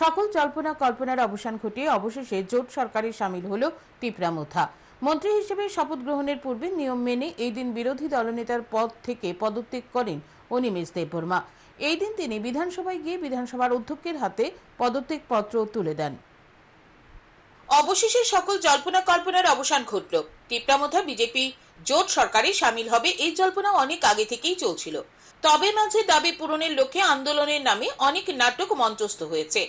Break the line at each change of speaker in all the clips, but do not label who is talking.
সকল জল্পনা কল্পনার অবসান ঘটিয়ে অবশেষে জোট সরকারে সামিল হল তিপ্রামথা মন্ত্রী হিসেবে শপথ গ্রহণের পূর্বে নিয়ম মেনে এই দিন বিরোধী দলনেতার পদ থেকে পদত্যাগ করেন অনিমেষ দেববর্মা। এই দিন তিনি বিধানসভায় গিয়ে বিধানসভার অধ্যক্ষের হাতে পদত্যাগ পত্র তুলে দেন। অবশেষে সকল জল্পনা কল্পনার অবসান ঘটল। টিপরামথা বিজেপি জোট সরকারে সামিল হবে এই জল্পনা অনেক আগে থেকেই চলছিল। তবে মাঝে দাবি পূরণের লক্ষ্যে আন্দোলনের নামে অনেক নাটক মঞ্চস্থ হয়েছে।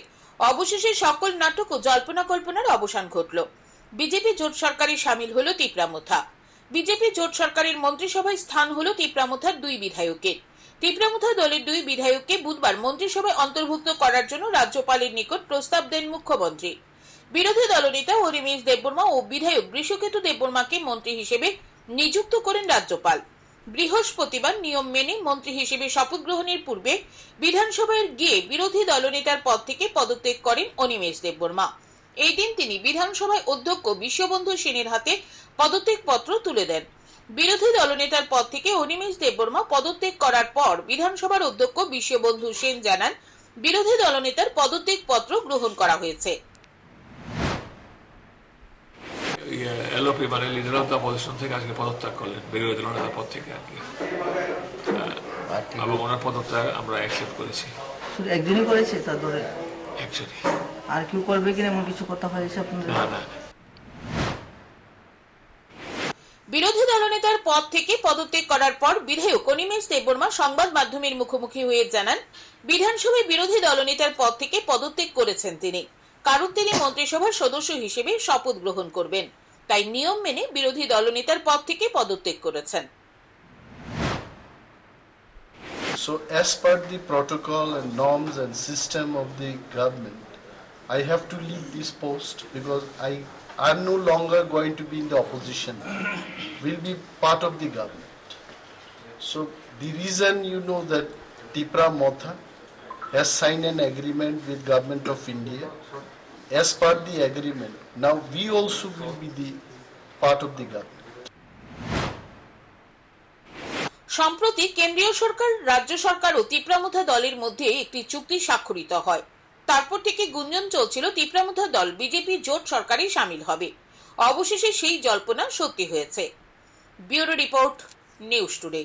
অবশেষে সকল নাটক ও জল্পনা কল্পনার অবসান ঘটল। বিজেপি জোট সরকারে সামিল হলো টিপরামথা বিজেপি জোট সরকারের মন্ত্রিসভায় স্থান হলো টিপরামথার দুই বিধায়কের। টিপরামথা দলের দুই বিধায়ককে বুধবার মন্ত্রিসভায় অন্তর্ভুক্ত করার জন্য রাজ্যপালের নিকট প্রস্তাব দেন মুখ্যমন্ত্রী। বিরোধী দলনেতা হরিমেশ দেববর্মা ও বিধায়ক বৃষকেতু দেববর্মাকে মন্ত্রী হিসেবে নিযুক্ত করেন রাজ্যপাল। বৃহস্পতিবার নিয়ম মেনে মন্ত্রী হিসেবে শপথ গ্রহণের পূর্বে বিধানসভায় গিয়ে বিরোধী দলনেতার পদ থেকে পদত্যাগ করেন অনিমেষ দেববর্মা। এই দিন তিনি বিধানসভায় অধ্যক্ষ বিশ্ববন্ধু সেনের হাতে পদত্যাগ পত্র তুলে দেন। বিরোধী দলনেতার পদ থেকে অনিমেষ দেববর্মা পদত্যাগ করার পর বিধানসভার অধ্যক্ষ বিশ্ববন্ধু সেন জানান, বিরোধী দলনেতার পদত্যাগ পত্র গ্রহণ করা হয়েছে।
এলওপি মানে লিডার অফ দ্য অপোজিশন থেকে আজকে পদত্যাগ করলেন বিরোধী দল নেতার পদ থেকে আর কি এবং ওনার পদত্যাগ আমরা অ্যাকসেপ্ট করেছি
শুধু একজনই করেছে তারপরে
অ্যাকচুয়ালি
আর কেউ করবে কিনা এমন কিছু কথা হয়েছে আপনাদের
না না
বিরোধী দলনেতার পদ থেকে পদত্যাগ করার পর বিধায়ক অনিমেষ দেববর্মা সংবাদ মাধ্যমের মুখোমুখি হয়ে জানান বিধানসভায় বিরোধী দলনেতার পদ থেকে পদত্যাগ করেছেন তিনি। কারণ তিনি মন্ত্রিসভার সদস্য হিসেবে শপথ গ্রহণ করবেন। তাই নিয়ম মেনে বিরোধী দলনেতার পদ থেকে পদত্যাগ করেছেন
So as per the protocol and norms and system of the government, I have to leave this post because I am no longer going to be in the opposition. will be part of the government. So the reason you know that Tipra Motha has signed an agreement with government of India. As per the agreement, now we also will be the part of the government.
সম্প্রতি কেন্দ্রীয় সরকার রাজ্য সরকার ও তিপ্রামুথা দলের মধ্যে একটি চুক্তি স্বাক্ষরিত হয়। তারপর থেকে গুঞ্জন চলছিল তিপ্রামুথা দল বিজেপি জোট সরকারে সামিল হবে। অবশেষে সেই জল্পনা সত্যি হয়েছে। Bureau report news today.